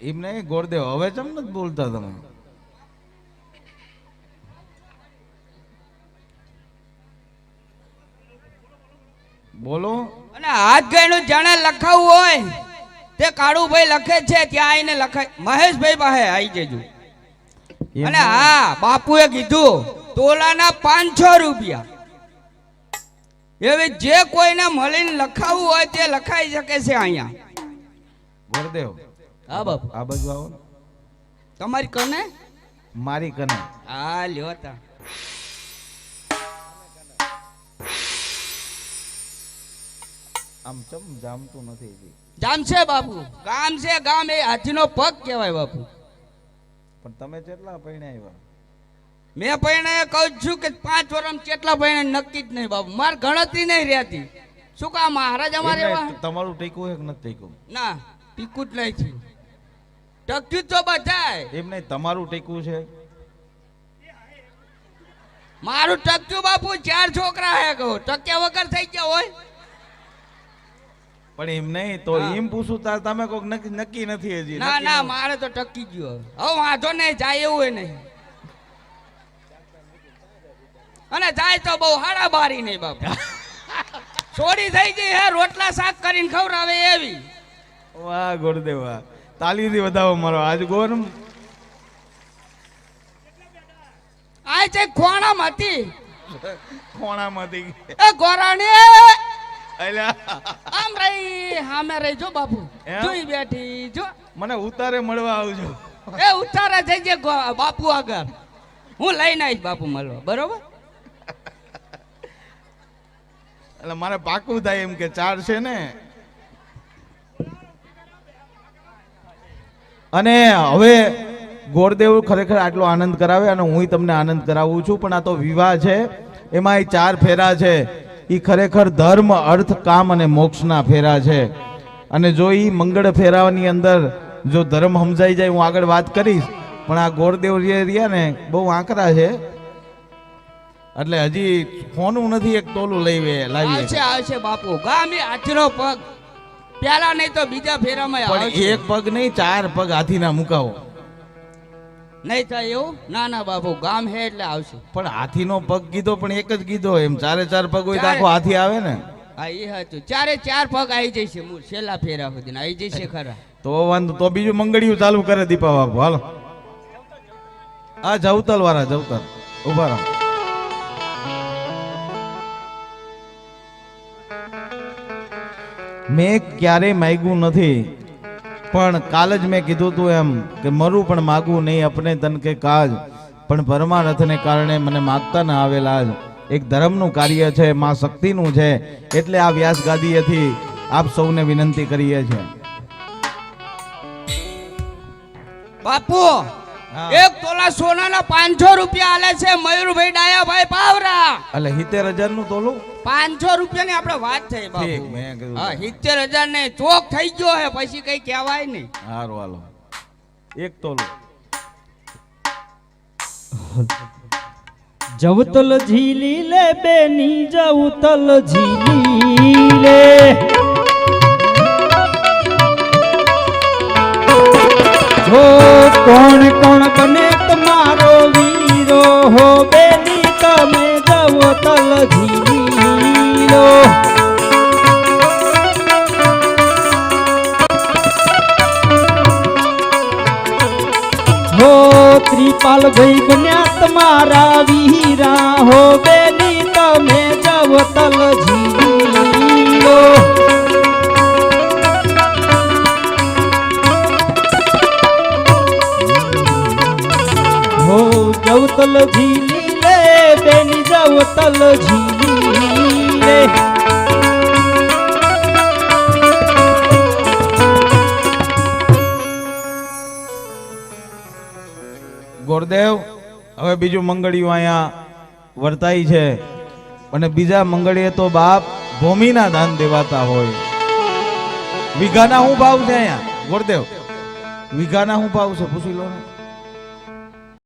એમ નહીં ગોરદેવ હવે ચમ નથી બોલતા તમે? બોલો. અને હાથ ગયનું જાણે લખાવું હોય તે કાળુભાઈ લખે છે ત્યાં આવીને લખાય. મહેશભાઈ પાસે આવી જજો. અને હા બાપુએ કીધું તોલાના પાંચસો રૂપિયા. એવી જે કોઈને મળીને લખાવું હોય તે લખાઈ શકે છે અહીંયા. ગોળદેવ હા બાપુ. આ બાજુ આવો તમારી કને? મારી કને. હા લ્યો તા. આમ ચમ જામતું નથી હજી. ગામ છે બાપુ. ગામ છે ગામ એ હાથીનો પગ કહેવાય બાપુ. પણ તમે કેટલા પૈણા આવ્યા. મેં પૈણે કહું છું કે પાંચ વર્ષ કેટલા પૈણા નક્કી જ નહીં બાપુ. મારે ગણતરી નહીં રહેતી. શું કા મહારાજ અમારે તમારું ટેકવું એક નથી ટેકવું ના ટીકું જ નહીં થયું. ટક્યું તો બધાય એમ નહીં તમારું ટેકવું છે. મારું ટક્યું બાપુ ચાર છોકરા હે કહો. ટક્યા વગર થઈ ગયા હોય. પણ એમ નહીં તો. એમ પૂછું તાર તમે કોક નક્કી નક્કી નથી હજી ના ના મારે તો ટકી ગયો. હવે વાંધો નહીં જાય એવું હોય નહીં. અને જાય તો બહુ હાડા બારી નહીં બાપુ. છોડી થઈ ગઈ હે રોટલા શાક કરીને ખવડાવે એવી. વાહ ગુરુદેવ વાહ. તાલીથી વધાવો મારો. આજ ગોર આ છે ખોણામ હતી. ખોણામાંથી એ ગોરાણી! અલ્યા. આમ રહી હામે રહી. જો બાપુ? જોઈ બેઠી જો. મને ઉતારે મળવા આવજો. એ ઉતારે થઈ જાય બાપુ આગળ. હું લઈને આવીશ બાપુ મળવા બરોબર? એટલે મારે પાકું થાય એમ કે ચાર છે ને. અને હવે ગોરદેવ ખરેખર આટલો આનંદ કરાવે અને હું તમને આનંદ કરાવું છું, પણ આ તો વિવાહ છે. એમાં એ ચાર ફેરા છે. એ ખરેખર ધર્મ, અર્થ, કામ અને મોક્ષના ફેરા છે. અને જો એ મંગળ ફેરાઓની અંદર જો ધર્મ સમજાઈ જાય, હું આગળ વાત કરીશ, પણ આ ગોરદેવ જે રહ્યા ને બહુ આંકરા છે. એટલે હજી ફોનું નથી, એક તોલું લઈ લાવીએ. છે આવશે બાપુ. ગામે આચરો પગ. પેલા નહીં તો બીજા ફેરામાં પણ એક પગ નહીં ચાર પગ હાથીના મુકાવો. નહીં થાય એવું? ના ના બાપુ ગામ હે એટલે આવશે. પણ હાથીનો પગ કીધો પણ એક જ કીધો એમ ચારે ચાર પગ હોય તો આખો હાથી આવે ને? હા એ હતું ચારે ચાર પગ આવી જશે મૂળ છેલ્લા ફેરા સુધી આવી જશે ખરા. તો વાંધો તો બીજું મંગળિયું ચાલુ કરે દીપા બાપુ હાલો. આ જવતલ વાળા જવતલ ઊભા રહો. મેં ક્યારેય માગ્યું નથી. પણ કાલ જ મેં કીધું તું એમ કે મરું પણ માગું નહીં, અપને તન કે કાજ. પણ પરમારથને કારણે મને માગતા ન આવેલા જ. એક ધર્મનું કાર્ય છે, માં શક્તિનું છે, એટલે આ વ્યાસ ગાદીએથી આપ સૌને વિનંતી કરીએ છીએ. બાપુ. એક તોલા સોનાના પાંચસો રૂપિયા આલે છે મયુરભાઈ ડાયાભાઈ પાવરા. એટલે સિત્તેર હજારનું તોલું? પાંચસો રૂપિયા ની આપણે વાત થઈ બાપુ. હા સિત્તેર હજાર ને ચોક થઈ ગયો હે પછી કઈ કહેવાય નહીં. હારું હાલો. એક તોલું. જવતલ ઝીલી લે બેની જવતલ ઝીલી લે. જો કોણ કોણ બને તમારો વીરો? હો બેની, તમે જવો તલ ધીરો. હો, ત્રિપાલ ભાઈ બન્યા તમારા વીરા. હો બેની જવતલ ઝીલી લે બેની જવતલ ઝીલી રે ગોરદેવ, હવે બીજું મંગળિયું અહીંયા વર્તાય છે. અને બીજા મંગળીએ તો બાપ ભૂમિના દાન દેવાતા હોય. વીઘાના શું ભાવ છે અહીંયા? ગોરદેવ, વીઘાના શું ભાવ છે? પૂછી લો ને.